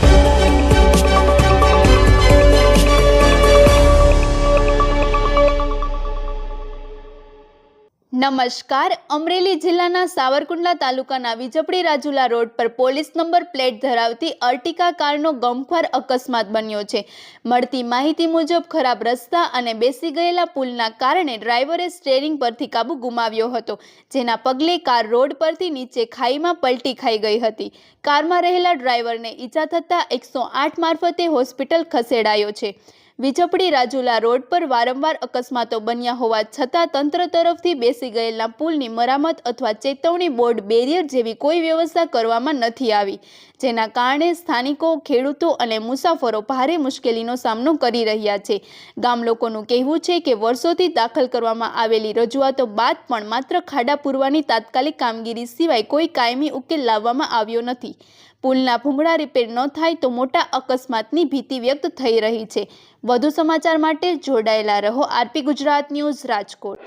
thank you નમસ્કાર. અમરેલી જિલ્લાના સાવરકુંડલા તાલુકાના વિજપડી રાજુલા રોડ પર પોલીસ નંબર પ્લેટ ધરાવતી અર્ટિકા કારનો ગમખ્વાર અકસ્માત બન્યો છે. મળતી માહિતી મુજબ ખરાબ રસ્તા અને બેસી ગયેલા પુલના કારણે ડ્રાઈવરે સ્ટેરિંગ પરથી કાબુ ગુમાવ્યો હતો, જેના પગલે કાર રોડ પરથી નીચે ખાઈમાં પલટી ખાઈ ગઈ હતી. કારમાં રહેલા ડ્રાઈવરને ઈજા થતાં એકસો આઠ મારફતે હોસ્પિટલ ખસેડાયો છે. વિજપડી રાજુલા રોડ પર વારંવાર અકસ્માતો બન્યા હોવા છતાં તંત્ર તરફથી બેસી ગયેલા પુલની મરામત અથવા ચેતવણી બોર્ડ બેરિયર જેવી કોઈ વ્યવસ્થા કરવામાં નથી આવી, જેના કારણે સ્થાનિકો, ખેડૂતો અને મુસાફરો ભારે મુશ્કેલીનો સામનો કરી રહ્યા છે. ગામ લોકોનું કહેવું છે કે વર્ષોથી દાખલ કરવામાં આવેલી રજૂઆતો બાદ પણ માત્ર ખાડા પૂરવાની તાત્કાલિક કામગીરી સિવાય કોઈ કાયમી ઉકેલ લાવવામાં આવ્યો નથી. પુલના ભૂંગળા રિપેર ન થાય તો મોટા અકસ્માતની ભીતિ વ્યક્ત થઈ રહી છે. વધુ સમાચાર માટે જોડાયેલા રહો આરપી ગુજરાત ન્યૂઝ રાજકોટ.